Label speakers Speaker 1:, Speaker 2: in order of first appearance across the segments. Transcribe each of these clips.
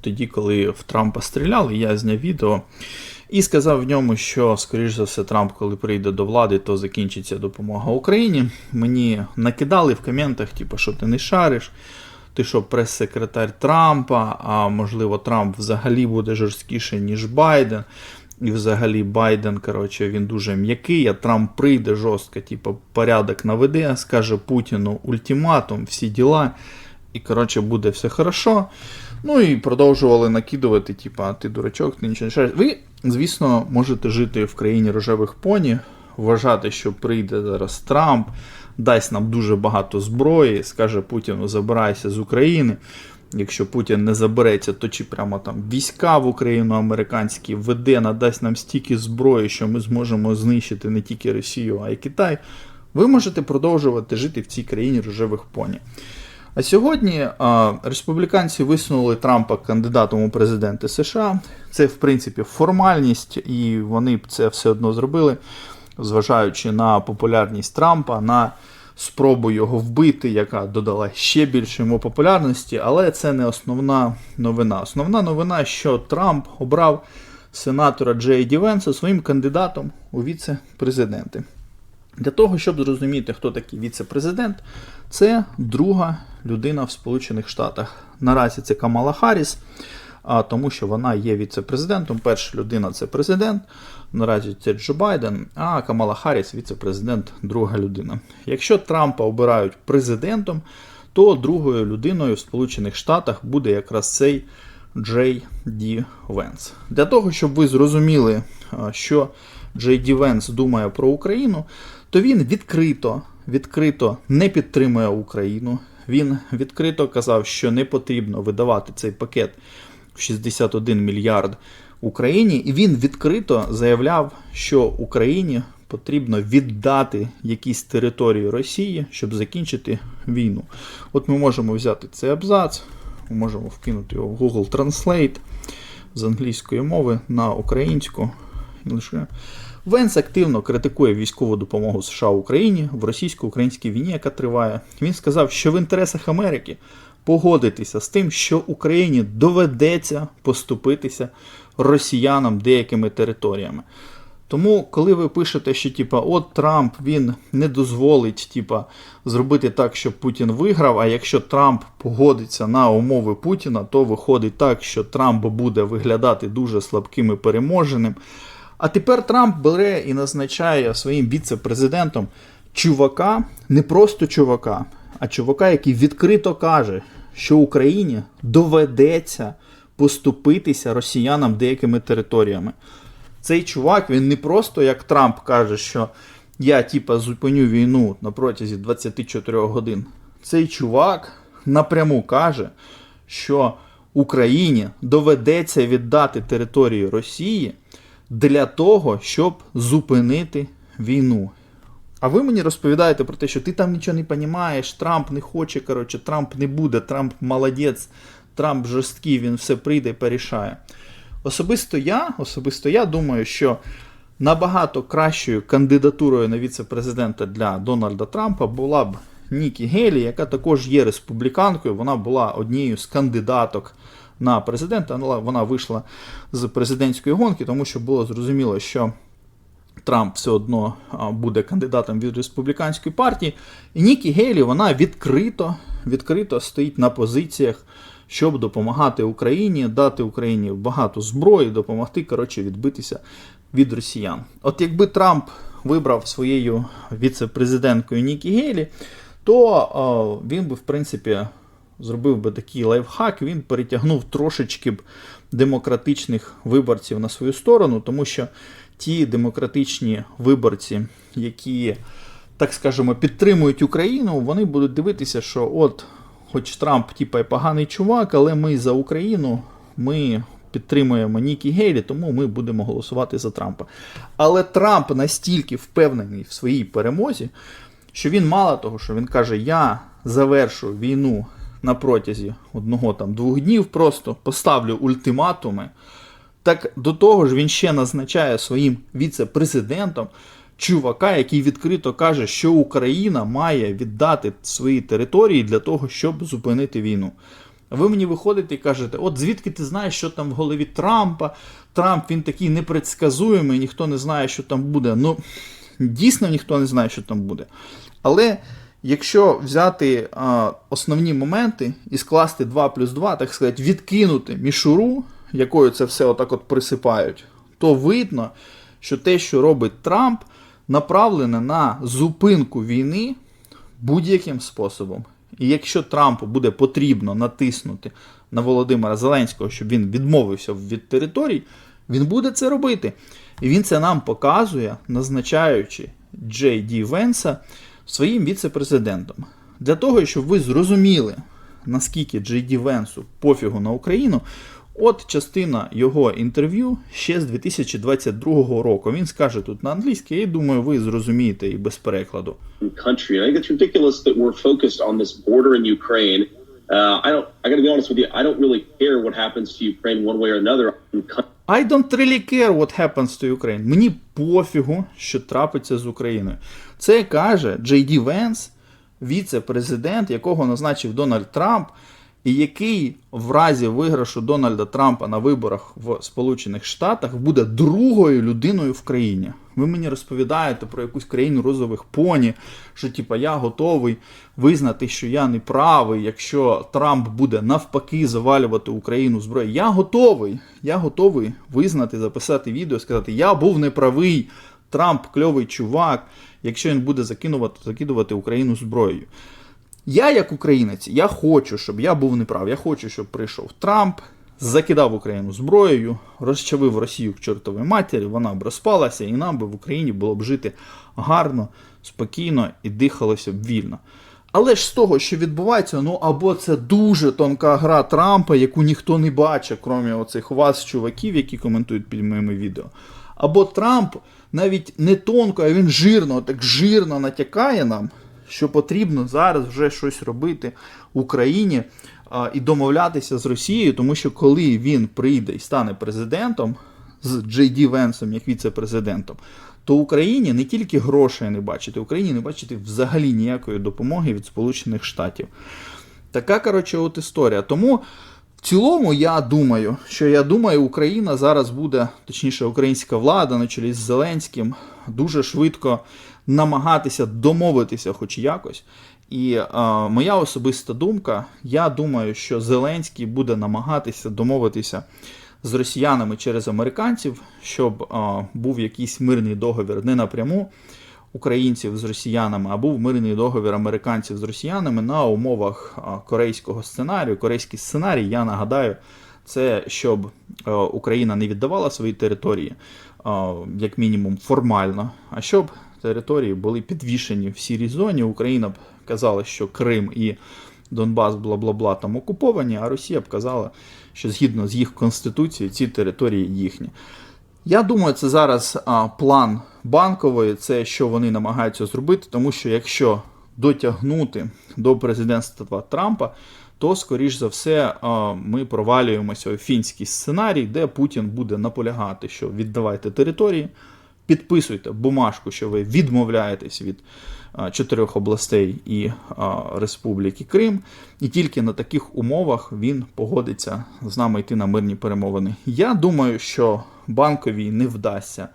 Speaker 1: тоді, коли в Трампа стріляли, я зняв відео і сказав в ньому, що, скоріш за все, Трамп, коли прийде до влади, то закінчиться допомога Україні. Мені накидали в коментах, типу, що ти не шариш. Ти що, прес-секретар Трампа, а можливо, Трамп взагалі буде жорсткіше, ніж Байден. І взагалі Байден, коротше, він дуже м'який, а Трамп прийде жорстко, типу, порядок наведе, скаже Путіну ультиматум, всі діла, і коротше буде все хорошо. Ну і продовжували накидувати, типу, ти дурачок, ти нічого не шариш. Ви, звісно, можете жити в країні рожевих поні, вважати, що прийде зараз Трамп, дасть нам дуже багато зброї, скаже Путіну, забирайся з України. Якщо Путін не забереться, то чи прямо там війська в Україну американські веде, надасть нам стільки зброї, що ми зможемо знищити не тільки Росію, а й Китай. Ви можете продовжувати жити в цій країні рожевих поні. А сьогодні а, республіканці висунули Трампа кандидатом у президенти США. Це, в принципі, формальність, і вони б це все одно зробили, зважаючи на популярність Трампа, на спробу його вбити, яка додала ще більше йому популярності, але це не основна новина. Основна новина, що Трамп обрав сенатора Джей Ді Венса своїм кандидатом у віце-президенти. Для того, щоб зрозуміти, хто такий віце-президент, це друга людина в Сполучених Штатах. Наразі це Камала Харріс, тому що вона є віце-президентом. Перша людина це президент, наразі це Джо Байден, а Камала Харріс віце-президент, друга людина. Якщо Трампа обирають президентом, то другою людиною в Сполучених Штатах буде якраз цей Джей Ді Венс. Для того, щоб ви зрозуміли, що Джей Ді Венс думає про Україну, то він відкрито, відкрито не підтримує Україну. Він відкрито казав, що не потрібно видавати цей пакет в 61 мільярд Україні, і він відкрито заявляв, що Україні потрібно віддати якісь території Росії, щоб закінчити війну. От ми можемо взяти цей абзац, ми можемо вкинути його в Google Translate з англійської мови на українську. І лише Венс активно критикує військову допомогу США Україні в російсько-українській війні, яка триває. Він сказав, що в інтересах Америки погодитися з тим, що Україні доведеться поступитися росіянам деякими територіями. Тому, коли ви пишете, що типа, от Трамп він не дозволить типа, зробити так, щоб Путін виграв, а якщо Трамп погодиться на умови Путіна, то виходить так, що Трамп буде виглядати дуже слабким і переможеним. А тепер Трамп бере і назначає своїм віце-президентом чувака, не просто чувака, а чувака, який відкрито каже, що Україні доведеться поступитися росіянам деякими територіями. Цей чувак, він не просто як Трамп каже, що я типа зупиню війну на протязі 24 годин. Цей чувак напряму каже, що Україні доведеться віддати територію Росії для того, щоб зупинити війну. А ви мені розповідаєте про те, що ти там нічого не розумієш, Трамп не хоче, коротше, Трамп не буде, Трамп молодець, Трамп жорсткий, він все прийде і порішає. Особисто я, особисто я думаю, що набагато кращою кандидатурою на віце-президента для Дональда Трампа була б Нікі Гелі, яка також є республіканкою. Вона була однією з кандидаток на президента, але вона вийшла з президентської гонки, тому що було зрозуміло, що Трамп все одно буде кандидатом від республіканської партії. І Нікі Гейлі вона відкрито, відкрито стоїть на позиціях, щоб допомагати Україні, дати Україні багато зброї, допомогти коротше, відбитися від росіян. От якби Трамп вибрав своєю віце-президенткою Нікі Гейлі, то о, він би, в принципі, зробив би такий лайфхак, він перетягнув трошечки б демократичних виборців на свою сторону, тому що ті демократичні виборці, які, так скажемо, підтримують Україну, вони будуть дивитися, що от, хоч Трамп, типа, поганий чувак, але ми за Україну, ми. Підтримуємо Нікі Гейлі, тому ми будемо голосувати за Трампа. Але Трамп настільки впевнений в своїй перемозі, що він мало того, що він каже: Я завершу війну на протязі одного там двох днів, просто поставлю ультиматуми. Так до того ж він ще назначає своїм віце-президентом чувака, який відкрито каже, що Україна має віддати свої території для того, щоб зупинити війну. Ви мені виходите і кажете, от звідки ти знаєш, що там в голові Трампа? Трамп він такий непредсказуємий, ніхто не знає, що там буде. Ну, дійсно ніхто не знає, що там буде. Але якщо взяти а, основні моменти і скласти 2 плюс 2, так сказати, відкинути мішуру, якою це все отак от присипають, то видно, що те, що робить Трамп, направлене на зупинку війни будь-яким способом. І якщо Трампу буде потрібно натиснути на Володимира Зеленського, щоб він відмовився від територій, він буде це робити. І він це нам показує, назначаючи Джей Ді Венса своїм віце-президентом. Для того, щоб ви зрозуміли, наскільки Джейді Венсу пофігу на Україну, от частина його інтерв'ю ще з 2022 року. Він скаже тут на англійській, я думаю, ви зрозумієте і без перекладу.
Speaker 2: country. I think it's ridiculous that we're focused on this border in Ukraine. Uh, I don't. I got to be honest with you. I don't really care what happens to Ukraine one way or another.
Speaker 1: I don't really care what happens to Ukraine. Мені пофігу, що трапиться з Україною. Це каже Джей Ді Венс, віце-президент, якого назначив Дональд Трамп, і який в разі виграшу Дональда Трампа на виборах в Сполучених Штатах буде другою людиною в країні. Ви мені розповідаєте про якусь країну розових поні, що типа я готовий визнати, що я не правий, якщо Трамп буде навпаки завалювати Україну зброєю. Я готовий. Я готовий визнати, записати відео, сказати, я був неправий. Трамп кльовий чувак, якщо він буде закинувати, закидувати Україну зброєю. Я, як українець, я хочу, щоб я був неправ. Я хочу, щоб прийшов Трамп, закидав Україну зброєю, розчавив Росію к чортовій матері, вона б розпалася, і нам би в Україні було б жити гарно, спокійно і дихалося б вільно. Але ж з того, що відбувається, ну або це дуже тонка гра Трампа, яку ніхто не бачить, крім оцих вас, чуваків, які коментують під моїми відео. Або Трамп навіть не тонко, а він жирно, так жирно натякає нам, що потрібно зараз вже щось робити Україні а, і домовлятися з Росією, тому що коли він прийде і стане президентом з Джей Ді Венсом як віце-президентом, то Україні не тільки грошей не бачити, Україні не бачити взагалі ніякої допомоги від Сполучених Штатів. Така, коротше, от історія. Тому в цілому я думаю, що я думаю, Україна зараз буде, точніше, українська влада на чолі з Зеленським, дуже швидко намагатися домовитися, хоч якось. І е, моя особиста думка, я думаю, що Зеленський буде намагатися домовитися з росіянами через американців, щоб е, був якийсь мирний договір не напряму українців з росіянами, а був мирний договір американців з росіянами на умовах а, корейського сценарію. Корейський сценарій, я нагадаю, це щоб е, Україна не віддавала свої території, е, як мінімум формально, а щоб території були підвішені в сірій зоні. Україна б казала, що Крим і Донбас, бла бла бла там окуповані, а Росія б казала, що згідно з їх конституцією ці території їхні. Я думаю, це зараз а, план банкової, це що вони намагаються зробити, тому що якщо дотягнути до президентства Трампа, то, скоріш за все, а, ми провалюємося у фінський сценарій, де Путін буде наполягати, що віддавайте території, підписуйте бумажку, що ви відмовляєтесь від чотирьох областей і Республіки Крим, і тільки на таких умовах він погодиться з нами йти на мирні перемовини. Я думаю, що банковій не вдасться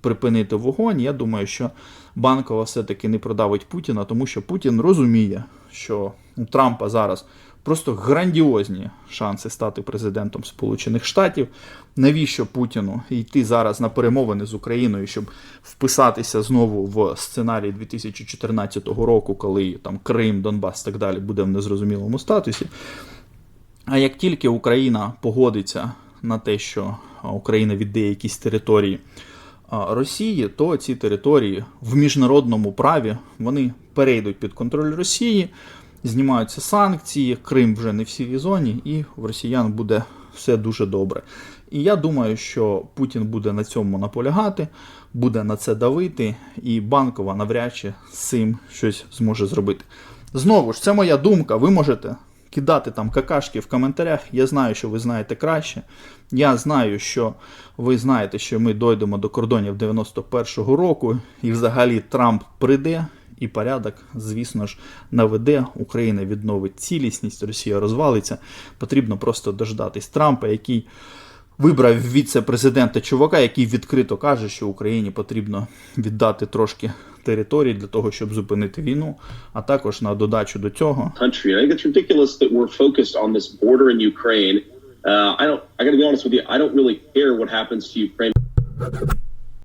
Speaker 1: припинити вогонь. Я думаю, що банкова все-таки не продавить Путіна, тому що Путін розуміє, що у Трампа зараз просто грандіозні шанси стати президентом Сполучених Штатів. Навіщо Путіну йти зараз на перемовини з Україною, щоб вписатися знову в сценарій 2014 року, коли там Крим, Донбас і так далі буде в незрозумілому статусі? А як тільки Україна погодиться на те, що Україна віддає якісь території Росії, то ці території в міжнародному праві вони перейдуть під контроль Росії, знімаються санкції, Крим вже не в сірій зоні, і в росіян буде все дуже добре. І я думаю, що Путін буде на цьому наполягати, буде на це давити, і банкова навряд чи з цим щось зможе зробити. Знову ж, це моя думка. Ви можете кидати там какашки в коментарях. Я знаю, що ви знаєте краще. Я знаю, що ви знаєте, що ми дойдемо до кордонів 91-го року, і взагалі Трамп прийде і порядок, звісно ж, наведе. Україна відновить цілісність, Росія розвалиться. Потрібно просто дождатись Трампа, який вибрав віце-президента чувака, який відкрито каже, що Україні потрібно віддати трошки територій для того, щоб зупинити війну. А також на додачу до цього.
Speaker 2: Uh, I don't. I got to be honest with you. I don't really care what happens to Ukraine.